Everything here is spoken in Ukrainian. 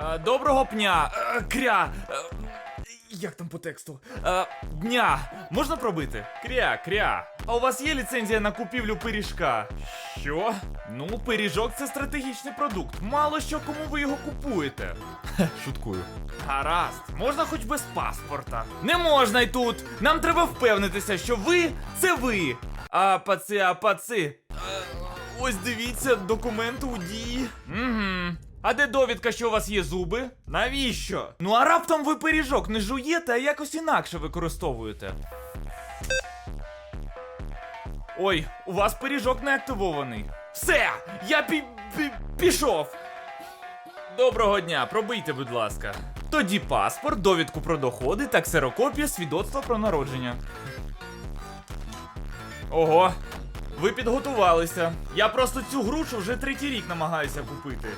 Е, Доброго пня. Е, Кря. Е, Як там по тексту? Дня. Можна пробити? Кря, кря. А у вас є ліцензія на купівлю пиріжка? Що? Ну, пиріжок це стратегічний продукт. Мало що кому ви його купуєте. Шуткую. Гаразд, можна хоч без паспорта. Не можна й тут. Нам треба впевнитися, що ви це ви. А паци, а паци. Ось дивіться, документи у дії. Угу. А де довідка, що у вас є зуби? Навіщо? Ну а раптом ви пиріжок не жуєте, а якось інакше використовуєте. Ой, у вас пиріжок не активований. Все! Я пі- пі- пішов. Доброго дня, пробийте, будь ласка. Тоді паспорт, довідку про доходи та ксерокопія свідоцтва про народження. Ого, ви підготувалися. Я просто цю грушу вже третій рік намагаюся купити.